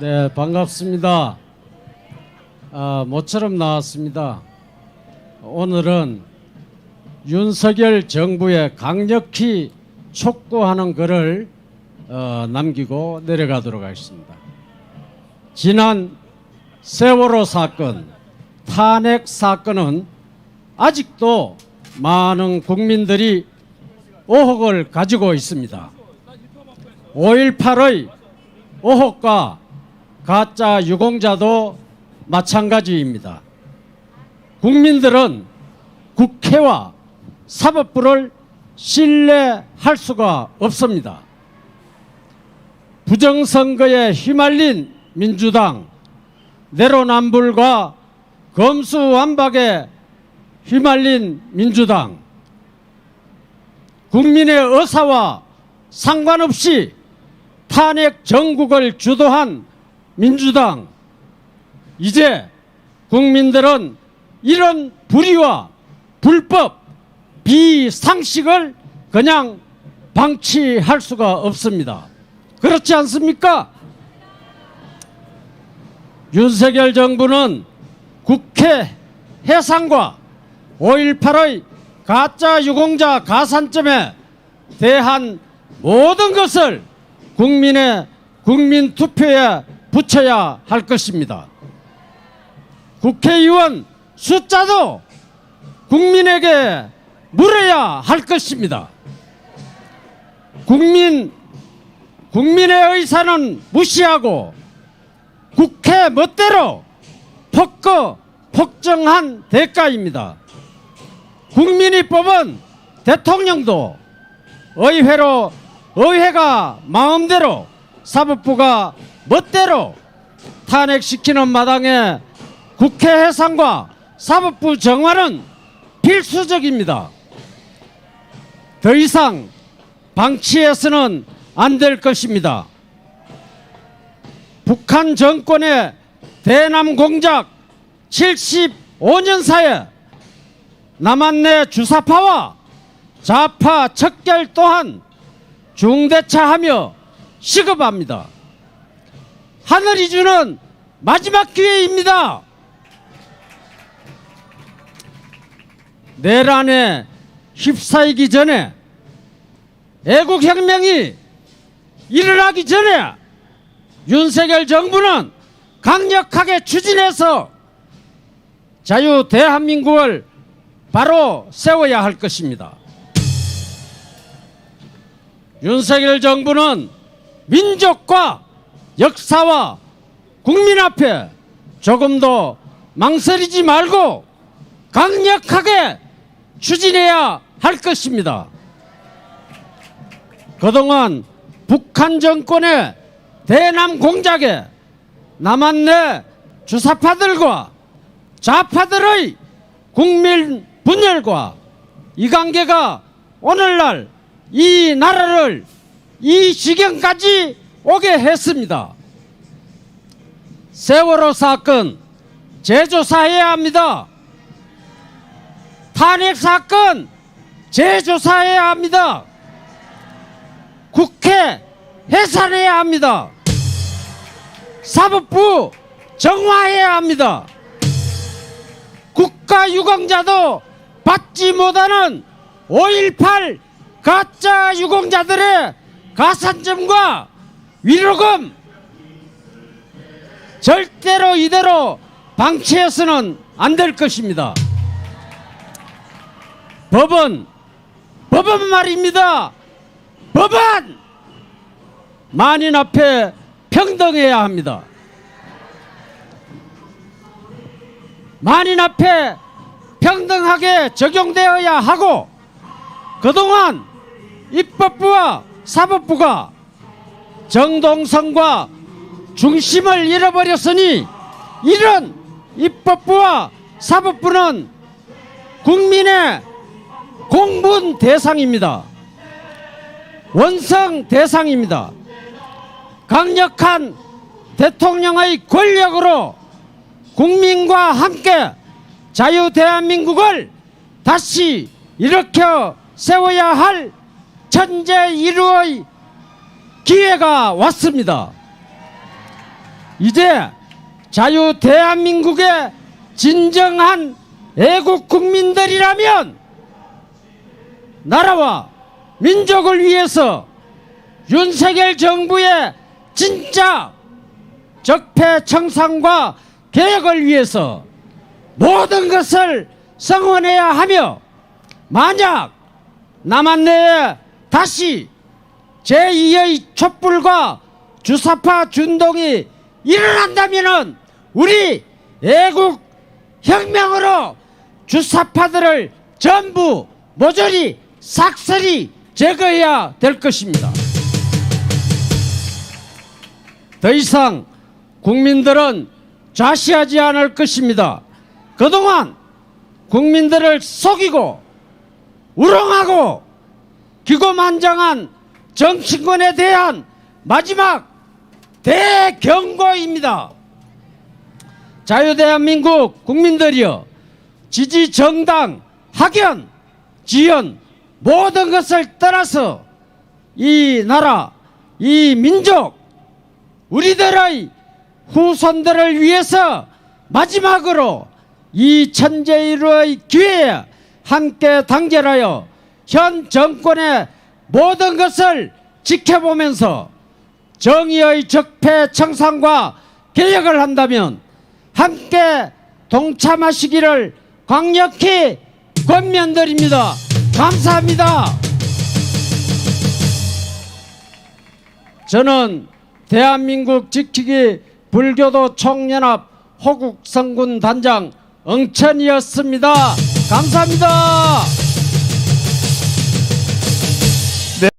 네, 반갑습니다. 아, 모처럼 나왔습니다. 오늘은 윤석열 정부에 강력히 촉구하는 글을 어, 남기고 내려가도록 하겠습니다. 지난 세월호 사건, 탄핵 사건은 아직도 많은 국민들이 의혹을 가지고 있습니다. 5.18의 의혹과 가짜 유공자도 마찬가지입니다. 국민들은 국회와 사법부를 신뢰할 수가 없습니다. 부정선거에 휘말린 민주당, 내로남불과 검수완박에 휘말린 민주당, 국민의 의사와 상관없이 탄핵 정국을 주도한 민주당 이제 국민들은 이런 불의와 불법 비상식을 그냥 방치할 수가 없습니다. 그렇지 않습니까? 윤석열 정부는 국회 해상과 5.18의 가짜 유공자 가산점에 대한 모든 것을 국민의 국민 투표에 붙여야 할 것입니다. 국회의원 숫자도 국민에게 물어야 할 것입니다. 국민 국민의 의사는 무시하고 국회 멋대로 폭거 폭정한 대가입니다. 국민이 뽑은 대통령도 의회로 의회가 마음대로 사법부가 멋대로 탄핵시키는 마당에 국회 해상과 사법부 정화는 필수적입니다. 더 이상 방치해서는 안 될 것입니다. 북한 정권의 대남 공작 75년 사이에 남한 내 주사파와 좌파 척결 또한 중대차하며 시급합니다. 하늘이 주는 마지막 기회입니다. 내란에 휩싸이기 전에 애국혁명이 일어나기 전에 윤석열 정부는 강력하게 추진해서 자유 대한민국을 바로 세워야 할 것입니다. 윤석열 정부는 민족과 역사와 국민 앞에 조금도 망설이지 말고 강력하게 추진해야 할 것입니다. 그동안 북한 정권의 대남 공작에 남한 내 주사파들과 좌파들의 국민 분열과 이 관계가 오늘날 이 나라를 이 지경까지 오게 했습니다. 세월호 사건 재조사해야 합니다. 탄핵 사건 재조사해야 합니다. 국회 해산해야 합니다. 사법부 정화해야 합니다. 국가 유공자도 받지 못하는 5.18 가짜 유공자들의 가산점과 위로금 절대로 이대로 방치해서는 안 될 것입니다. 법은 법은 말입니다. 법은 만인 앞에 평등해야 합니다. 만인 앞에 평등하게 적용되어야 하고 그동안 입법부와 사법부가 정동성과 중심을 잃어버렸으니 이런 입법부와 사법부는 국민의 공분 대상입니다. 원성 대상입니다. 강력한 대통령의 권력으로 국민과 함께 자유 대한민국을 다시 일으켜 세워야 할 천재 일루의 기회가 왔습니다. 이제 자유 대한민국의 진정한 애국 국민들이라면 나라와 민족을 위해서 윤석열 정부의 진짜 적폐 청산과 개혁을 위해서 모든 것을 성원해야 하며 만약 남한 내에 다시 제2의 촛불과 주사파 준동이 일어난다면은 우리 애국 혁명으로 주사파들을 전부 모조리 싹쓸이 제거해야 될 것입니다. 더 이상 국민들은 좌시하지 않을 것입니다. 그동안 국민들을 속이고 우롱하고 기고만장한 정치권에 대한 마지막 대경고입니다. 자유대한민국 국민들이여 지지 정당 학연 지연 모든 것을 떠나서 이 나라 이 민족 우리들의 후손들을 위해서 마지막으로 이 천재일의 기회에 함께 단결하여 현 정권의 모든 것을 지켜보면서 정의의 적폐 청산과 개혁을 한다면 함께 동참하시기를 강력히 권면드립니다. 감사합니다. 저는 대한민국 지키기 불교도 총연합 호국 성군 단장 응천이었습니다. 감사합니다.